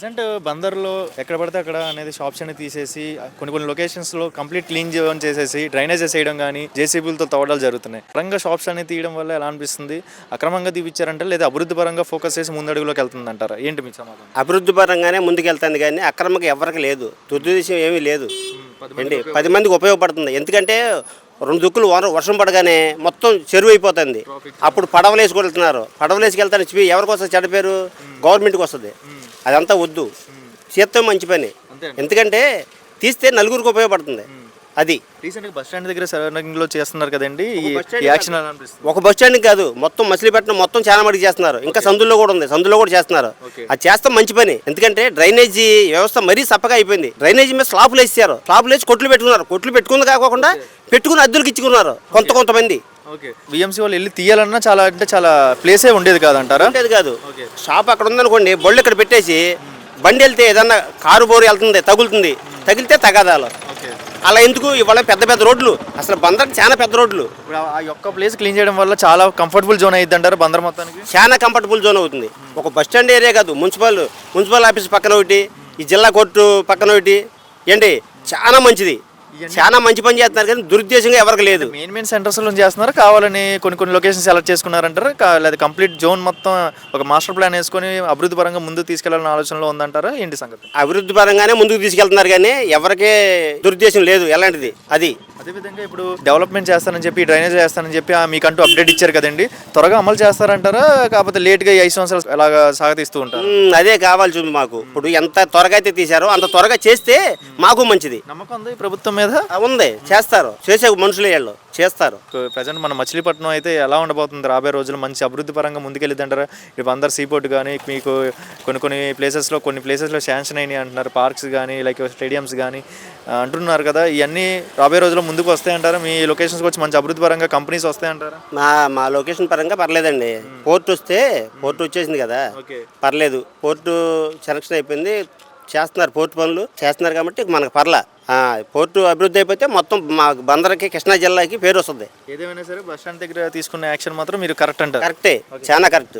Present బందర్లో ఎక్కడ పడితే అక్కడ అనేది షాప్స్ అనేది తీసేసి కొన్ని కొన్ని లొకేషన్స్లో కంప్లీట్ క్లీన్ చేయడం చేసేసి డ్రైనేజెస్ వేయడం కానీ జేసీబీలతో తవ్వడాలు జరుగుతున్నాయి. పరంగా షాప్స్ అనేది తీయడం వల్ల ఎలా అనిపిస్తుంది? అక్రమంగా తీపిచ్చారంటే లేదా అభివృద్ధి పరంగా ఫోకస్ చేసి ముందడుగులోకి వెళ్తుంది అంటారా ఏంటి మీకు సమాధానం? అభివృద్ధి పరంగానే ముందుకెళ్తుంది కానీ అక్రమకి ఎవరికి లేదు. దుర్దేశం ఏమీ లేదు. ఏంటి? పది మందికి ఉపయోగపడుతుంది. ఎందుకంటే రెండు దుక్కులు వర- వర్షం పడగానే మొత్తం చెరువు అయిపోతుంది. అప్పుడు పడవలు వేసుకెళ్తున్నారు పడవలు వేసుకెళ్తాను ఎవరికి వస్తుంది చెడ్డ పేరు? గవర్నమెంట్కి వస్తుంది. అదంతా వద్దు. చేత్తో మంచి పని. ఎందుకంటే తీస్తే నలుగురికి ఉపయోగపడుతుంది. అది. రీసెంట్గా బస్ స్టాండ్ దగ్గర సరౌండింగ్లో చేస్తున్నారు కదండి యాక్షన్ ఒక బస్ స్టాండ్ కాదు మొత్తం మచిలీపట్నం మొత్తం చాలా మటుకు చేస్తున్నారు. ఇంకా సందుల్లో కూడా ఉంది సందుల్లో కూడా చేస్తున్నారు. అది చేస్తాం మంచి పని. ఎందుకంటే డ్రైనేజీ వ్యవస్థ మరీ సప్పగా అయిపోయింది. డ్రైనేజీ మీద స్లాపులు వేసారు. స్లాపులు వేసి కొట్లు పెట్టుకున్నారు. కొట్లు పెట్టుకుంది కాకుండా పెట్టుకుని అద్దెలకు ఇచ్చుకున్నారు కొంత కొంతమంది. ఓకే. విఎంసీ వాళ్ళు వెళ్ళి తీయాలన్నా చాలా అంటే చాలా ప్లేసే ఉండేది కాదంటారా? ఉండేది కాదు. షాప్ అక్కడ ఉందనుకోండి బొళ్ళు ఇక్కడ పెట్టేసి బండి వెళ్తే ఏదన్నా కారు బోరు వెళ్తుంది తగులుతుంది. తగిలితే తగాదాలు. అలా ఎందుకు? ఇవాళ పెద్ద పెద్ద రోడ్లు. అసలు బందర్ చాలా పెద్ద రోడ్లు. ఇప్పుడు ఆ- యొక్క ప్లేస్ క్లీన్ చేయడం వల్ల చాలా కంఫర్టబుల్ జోన్ అయ్యిద్ది అంటారు బందర్ మొత్తానికి? చాలా కంఫర్టబుల్ జోన్ అవుతుంది. ఒక బస్ స్టాండ్ ఏరియా కాదు మున్సిపల్ మున్సిపల్ ఆఫీస్ పక్కన ఒకటి ఈ జిల్లా కోర్టు పక్కన ఒకటి. ఏంటి? చాలా మంచిది. చాలా మంచి పని చేస్తున్నారు కానీ దురుద్దేశంగా ఎవరికి లేదు. మెయిన్ మెయిన్ సెంటర్స్లో చేస్తున్నారు. కావాలని కొన్ని కొన్ని లొకేషన్ సెలెక్ట్ చేసుకున్నారంటారు. లేదా కంప్లీట్ జోన్ మొత్తం ఒక మాస్టర్ ప్లాన్ వేసుకొని అభివృద్ధి పరంగా ముందుకు తీసుకెళ్ళాలన్న ఆలోచనలో ఉందంటారా? ఏంటి సంగతి? అభివృద్ధి పరంగానే ముందుకు తీసుకెళ్తున్నారు కానీ ఎవరికే దురుద్దేశం లేదు. ఎలాంటిది? అది. అదేవిధంగా ఇప్పుడు డెవలప్మెంట్ చేస్తానని చెప్పి డ్రైనేజ్ చేస్తానని చెప్పి మీకంటూ అప్డేట్ ఇచ్చారు కదండి. త్వరగా అమలు చేస్తారంటారా? కాకపోతే లేట్గా ఐదు సంవత్సరాలు అలాగా సాగతీస్తూ ఉంటారు? అదే కావాల్సి ఉంది మాకు. ఇప్పుడు ఎంత త్వరగా అయితే తీశారో అంత త్వరగా చేస్తే మాకు మంచిది. నమ్మకం ఉంది. ప్రభుత్వం మీద ఆ, ఉంది. చేస్తారు. చేసే మనుషులు వీళ్ళు. చేస్తారు. ప్రజెంట్ మన మచిలీపట్నం అయితే ఎలా ఉండబోతుంది? రాబోయే రోజులు మంచి అభివృద్ధి పరంగా ముందుకెళ్ళిద్ది అంటారా ఇప్పుడు అందరు సీపోర్ట్ కానీ మీకు కొన్ని కొన్ని ప్లేసెస్లో కొన్ని ప్లేసెస్లో శాంక్షన్ అయినాయి అంటున్నారు. పార్క్స్ కానీ లైక్ స్టేడియంస్ కానీ అంటున్నారు కదా ఇవన్నీ రాబోయే రోజుల్లో ముందుకు వస్తాయంటారా? మీ లొకేషన్స్కి వచ్చి మంచి అభివృద్ధి పరంగా కంపెనీస్ వస్తాయంటారా? మా మా లొకేషన్ పరంగా పర్లేదండి. పోర్ట్ వస్తే పోర్ట్ వచ్చేసింది కదా. ఓకే. పర్లేదు. పోర్టు సెలక్షన్ అయిపోయింది. చేస్తున్నారు పోర్టు పనులు. చేస్తున్నారు కాబట్టి మనకు పర్లా. పోర్టు అభివృద్ధి అయిపోతే మొత్తం మా బందర్కి కృష్ణా జిల్లాకి పేరు వస్తుంది. ఏదేమైనా సరే బస్ స్టాండ్ దగ్గర తీసుకున్న యాక్షన్ మాత్రం మీరు కరెక్ట్ అంటారు. కరెక్టే. చాలా కరెక్ట్.